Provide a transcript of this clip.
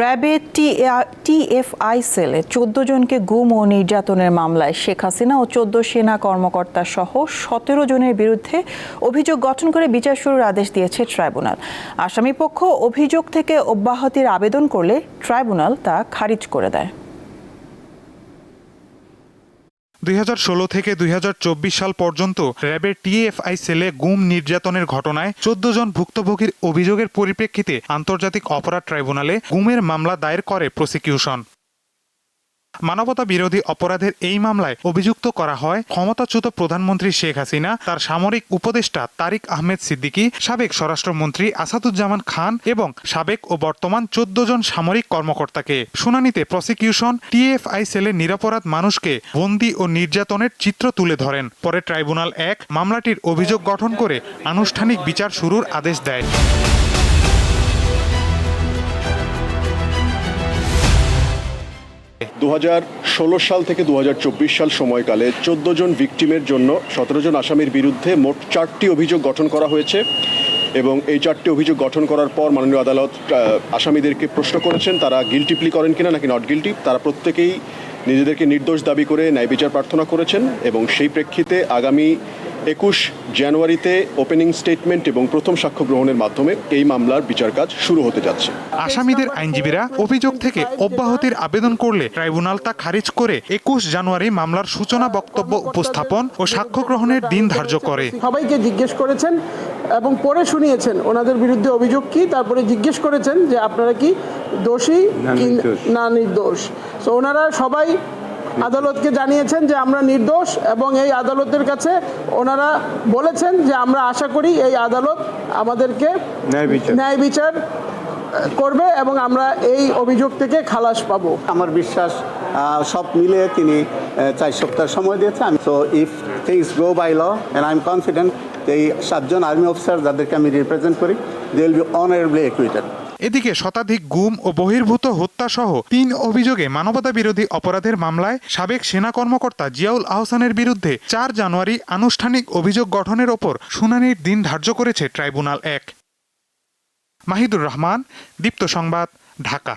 র্যাবের টিএফআই সেলে চোদ্দ জনকে গুম ও নির্যাতনের মামলায় শেখ হাসিনা ও চোদ্দ সেনা কর্মকর্তা সহ সতেরো জনের বিরুদ্ধে অভিযোগ গঠন করে বিচার শুরুর আদেশ দিয়েছে ট্রাইব্যুনাল। আসামিপক্ষ অভিযোগ থেকে অব্যাহতির আবেদন করলে ট্রাইব্যুনাল তা খারিজ করে দেয়। দুই হাজার ষোলো থেকে দুই হাজার চব্বিশ সাল পর্যন্ত র্যাবের টিএফআই সেলে গুম নির্যাতনের ঘটনায় চোদ্দ জন ভুক্তভোগীর অভিযোগের পরিপ্রেক্ষিতে আন্তর্জাতিক অপরাধ ট্রাইব্যুনালে গুমের মামলা দায়ের করে প্রসিকিউশন। মানবতা বিরোধী অপরাধের এই মামলায় অভিযুক্ত করা হয় ক্ষমতাচ্যুত প্রধানমন্ত্রী শেখ হাসিনা, তার সামরিক উপদেষ্টা তারিক আহমেদ সিদ্দিকী, সাবেক স্বরাষ্ট্রমন্ত্রী আসাদুজ্জামান খান এবং সাবেক ও বর্তমান চোদ্দ জন সামরিক কর্মকর্তাকে। শুনানিতে প্রসিকিউশন টিএফআই সেলের নিরাপরাধ মানুষকে বন্দি ও নির্যাতনের চিত্র তুলে ধরেন। পরে ট্রাইব্যুনাল এক মামলাটির অভিযোগ গঠন করে আনুষ্ঠানিক বিচার শুরুর আদেশ দেয়। দু হাজার ষোলো সাল থেকে দু হাজার চব্বিশ সাল সময়কালে চোদ্দ জন ভিকটিমের জন্য সতেরো জন আসামির বিরুদ্ধে মোট চারটি অভিযোগ গঠন করা হয়েছে এবং এই চারটি অভিযোগ গঠন করার পর মাননীয় আদালত আসামিদেরকে প্রশ্ন করেছেন, তারা গিলটি প্লি করেন কিনা নাকি নট গিলটি তারা প্রত্যেকেই নিজেদেরকে নির্দোষ দাবি করে ন্যায় বিচার প্রার্থনা করেছেন এবং সেই প্রেক্ষিতে আগামী একুশ জানুয়ারিতে ওপেনিং স্টেটমেন্ট এবং প্রথম সাক্ষ্য গ্রহণের মাধ্যমে এই মামলার বিচার কাজ শুরু হতে যাচ্ছে। আসামিদের আইনজীবীরা অভিযোগ থেকে অব্যাহতির আবেদন করলে ট্রাইব্যুনাল তা খারিজ করে একুশ জানুয়ারি মামলার সূচনা বক্তব্য উপস্থাপন ও সাক্ষ্য গ্রহণের দিন ধার্য করে। সবাইকে জিজ্ঞেস করেছেন এবং পরে শুনিয়েছেন ওনাদের বিরুদ্ধে অভিযোগ কি তারপরে জিজ্ঞেস করেছেন যে আপনারা কি দোষী না নির্দোষ। তো ওনারা সবাই আদালতকে জানিয়েছেন যে আমরা নির্দোষ এবং এই আদালতের কাছে ওনারা বলেছেন যে আমরা আশা করি এই আদালত আমাদেরকে ন্যায় বিচার। ন্যায় বিচার করবে এবং আমরা এই অভিযোগ থেকে খালাস পাবো। আমার বিশ্বাস সব মিলে তিনি চার সপ্তাহ সময় দিয়েছে। আমি so if things go by law and I am confident এই সাতজন আর্মি অফিসার যাদেরকে আমি রিপ্রেজেন্ট করি দে উইল বি অনারেবলি একুইটেড এদিকে শতাধিক গুম ও বহির্ভূত হত্যা সহ তিন অভিযোগে মানবতা বিরোধী অপরাধের মামলায় সাবেক সেনা কর্মকর্তা জিয়াউল আহসানের বিরুদ্ধে চার জানুয়ারি আনুষ্ঠানিক অভিযোগ গঠনের ওপর শুনানির দিন ধার্য করেছে ট্রাইব্যুনাল এক। মাহিদুর রহমান, দীপ্ত সংবাদ, ঢাকা।